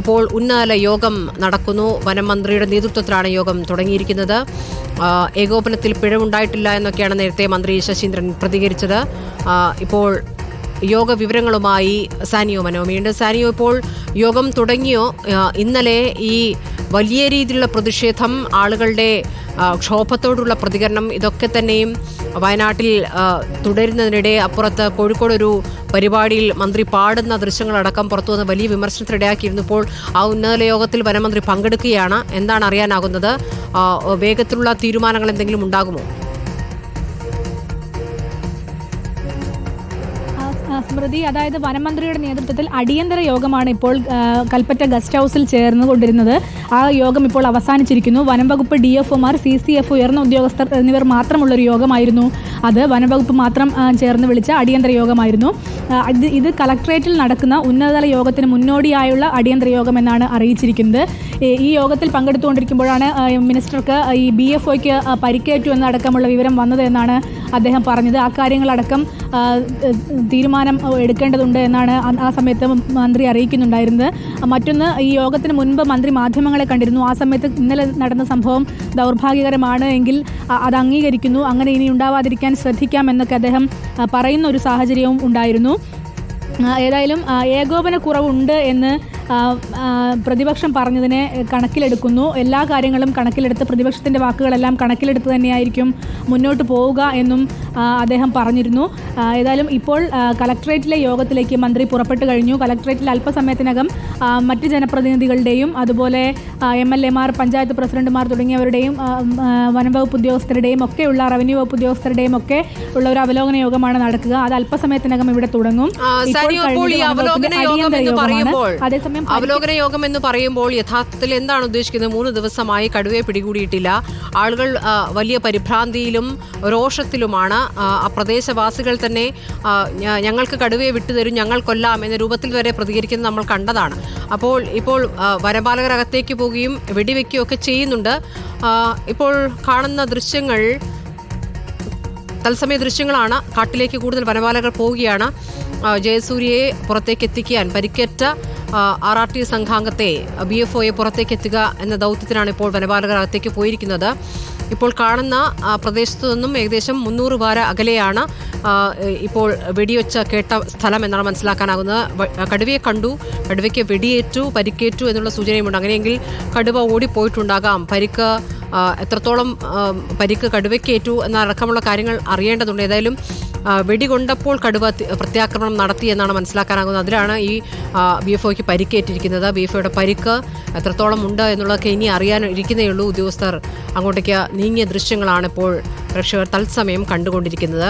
ഇപ്പോൾ ഉന്നാല യോഗം നടക്കുന്നു. വനം മന്ത്രിയുടെ നേതൃത്വത്തിലാണ് യോഗം തുടങ്ങിയിരിക്കുന്നത്. ഏകോപനത്തിൽ പിഴവുണ്ടായിട്ടില്ല എന്നൊക്കെയാണ് നേരത്തെ മന്ത്രി ശശീന്ദ്രൻ പ്രതികരിച്ചത്. ഇപ്പോൾ യോഗ വിവരങ്ങളുമായി സാനിയോ മനോമിയുണ്ട് സാനിയോ ഇപ്പോൾ യോഗം തുടങ്ങിയോ? ഇന്നലെ ഈ വലിയ രീതിയിലുള്ള പ്രതിഷേധം ആളുകളുടെ ക്ഷോഭത്തോടുള്ള പ്രതികരണം ഇതൊക്കെ തന്നെയും വയനാട്ടിൽ തുടരുന്നതിനിടെ അപ്പുറത്ത് കോഴിക്കോട് ഒരു പരിപാടിയിൽ മന്ത്രി പാടുന്ന ദൃശ്യങ്ങളടക്കം പുറത്തുവന്ന് വലിയ വിമർശനത്തിനിടയാക്കിയിരുന്നു ഇപ്പോൾ ആ ഉന്നതല യോഗത്തിൽ വനമന്ത്രി പങ്കെടുക്കുകയാണ്. എന്താണ് അറിയാനാകുന്നത്? വേഗത്തിലുള്ള തീരുമാനങ്ങൾ എന്തെങ്കിലും ഉണ്ടാകുമോ? സ്മൃതി അതായത് വനമന്ത്രിയുടെ നേതൃത്വത്തിൽ അടിയന്തര യോഗമാണ് ഇപ്പോൾ കൽപ്പറ്റ ഗസ്റ്റ് ഹൗസിൽ ചേർന്നുകൊണ്ടിരുന്നത്. ആ യോഗം ഇപ്പോൾ അവസാനിച്ചിരിക്കുന്നു. വനംവകുപ്പ് ഡി എഫ് ഒമാർ സി സി എഫ് ഉയർന്ന ഉദ്യോഗസ്ഥർ എന്നിവർ മാത്രമുള്ള ഒരു യോഗമായിരുന്നു അത്. വനംവകുപ്പ് മാത്രം ചേർന്ന് വിളിച്ച അടിയന്തര യോഗമായിരുന്നു. ഇത് ഇത് കളക്ട്രേറ്റിൽ നടക്കുന്ന ഉന്നതതല യോഗത്തിന് മുന്നോടിയായുള്ള അടിയന്തര യോഗം എന്നാണ് അറിയിച്ചിരിക്കുന്നത്. ഈ- യോഗത്തിൽ പങ്കെടുത്തുകൊണ്ടിരിക്കുമ്പോഴാണ് മിനിസ്റ്റർക്ക് ഈ ബി എഫ് ഒയ്ക്ക് പരിക്കേറ്റു എന്നടക്കമുള്ള വിവരം വന്നത് എന്നാണ് അദ്ദേഹം പറഞ്ഞത്. ആ കാര്യങ്ങളടക്കം തീരുമാനം എടുക്കേണ്ടതുണ്ട് എന്നാണ് ആ- സമയത്ത് മന്ത്രി അറിയിക്കുന്നുണ്ടായിരുന്നത്. മറ്റൊന്ന് ഈ യോഗത്തിന് മുൻപ് മന്ത്രി മാധ്യമങ്ങളെ കണ്ടിരുന്നു. ആ സമയത്ത് ഇന്നലെ നടന്ന സംഭവം ദൗർഭാഗ്യകരമാണ് എങ്കിൽ അത് അംഗീകരിക്കുന്നു. അങ്ങനെ ഇനി ഉണ്ടാവാതിരിക്കാൻ ശ്രദ്ധിക്കാം എന്നൊക്കെ അദ്ദേഹം പറയുന്ന ഒരു സാഹചര്യവും ഉണ്ടായിരുന്നു. ഏതായാലും ഏകോപന കുറവുണ്ട് എന്ന് പ്രതിപക്ഷം പറഞ്ഞതിനെ കണക്കിലെടുക്കുന്നു. എല്ലാ കാര്യങ്ങളും കണക്കിലെടുത്ത് പ്രതിപക്ഷത്തിന്റെ വാക്കുകളെല്ലാം കണക്കിലെടുത്ത് തന്നെയായിരിക്കും മുന്നോട്ട് പോവുക എന്നും അദ്ദേഹം പറഞ്ഞിരുന്നു. ഏതായാലും ഇപ്പോൾ കലക്ട്രേറ്റിലെ യോഗത്തിലേക്ക് മന്ത്രി പുറപ്പെട്ടു കഴിഞ്ഞു. കലക്ട്രേറ്റിൽ അല്പസമയത്തിനകം മറ്റ് ജനപ്രതിനിധികളുടെയും അതുപോലെ എം എൽ എമാർ പഞ്ചായത്ത് പ്രസിഡന്റുമാർ തുടങ്ങിയവരുടെയും വനംവകുപ്പ് ഉദ്യോഗസ്ഥരുടെയും ഒക്കെയുള്ള റവന്യൂ വകുപ്പ് ഉദ്യോഗസ്ഥരുടെയും ഒക്കെ ഉള്ള ഒരു അവലോകന യോഗമാണ് നടക്കുക. അത് അല്പസമയത്തിനകം ഇവിടെ തുടങ്ങും. അതേസമയം അവലോകന യോഗം എന്ന് പറയുമ്പോൾ യഥാർത്ഥത്തിൽ എന്താണ് ഉദ്ദേശിക്കുന്നത്? മൂന്ന് ദിവസമായി കടുവയെ പിടികൂടിയിട്ടില്ല. ആളുകൾ വലിയ പരിഭ്രാന്തിയിലും രോഷത്തിലുമാണ്. പ്രദേശവാസികൾ തന്നെ ഞങ്ങൾക്ക് കടുവയെ വിട്ടുതരും ഞങ്ങൾ കൊല്ലാം എന്ന രൂപത്തിൽ വരെ പ്രതികരിക്കുന്നത് നമ്മൾ കണ്ടതാണ്. അപ്പോൾ ഇപ്പോൾ വനപാലകർ അകത്തേക്ക് പോവുകയും വെടിവെക്കുകയും ഒക്കെ ചെയ്യുന്നുണ്ട്. ഇപ്പോൾ കാണുന്ന ദൃശ്യങ്ങൾ തത്സമയ ദൃശ്യങ്ങളാണ്. കാട്ടിലേക്ക് കൂടുതൽ വനപാലകർ പോവുകയാണ്. ജയസൂര്യയെ പുറത്തേക്ക് എത്തിക്കാൻ പരിക്കേറ്റ ആർ ആർ ടി സംഘാംഗത്തെ ബി എഫ് ഒയെ പുറത്തേക്ക് എത്തുക എന്ന ദൗത്യത്തിനാണ് ഇപ്പോൾ വനപാലകർ അകത്തേക്ക് പോയിരിക്കുന്നത്. ഇപ്പോൾ കാണുന്ന പ്രദേശത്തു നിന്നും ഏകദേശം മുന്നൂറ് വാര അകലെയാണ് ഇപ്പോൾ വെടിവെച്ച കേട്ട സ്ഥലം എന്നാണ് മനസ്സിലാക്കാനാകുന്നത്. കടുവയെ കണ്ടു കടുവയ്ക്ക് വെടിയേറ്റു പരിക്കേറ്റു എന്നുള്ള സൂചനയുമുണ്ട്. അങ്ങനെയെങ്കിൽ കടുവ ഓടിപ്പോയിട്ടുണ്ടാകാം. പരിക്ക് എത്രത്തോളം പരിക്ക് കടുവയ്ക്കേറ്റു എന്നടക്കമുള്ള കാര്യങ്ങൾ അറിയേണ്ടതുണ്ട്. ഏതായാലും വെടികൊണ്ടപ്പോൾ കടുവ പ്രത്യാക്രമണം നടത്തി എന്നാണ് മനസ്സിലാക്കാനാകുന്നത്. അതിലാണ് ഈ ബി എഫ് ഒക്ക് പരിക്കേറ്റിരിക്കുന്നത്. ബി എഫ് ഒയുടെ പരിക്ക് എത്രത്തോളം ഉണ്ട് എന്നുള്ളതൊക്കെ ഇനി അറിയാനിരിക്കുന്നേയുള്ളൂ ഉദ്യോഗസ്ഥർ അങ്ങോട്ടേക്ക് നീങ്ങിയ ദൃശ്യങ്ങളാണ് ഇപ്പോൾ പ്രേക്ഷകർ തത്സമയം കണ്ടുകൊണ്ടിരിക്കുന്നത്.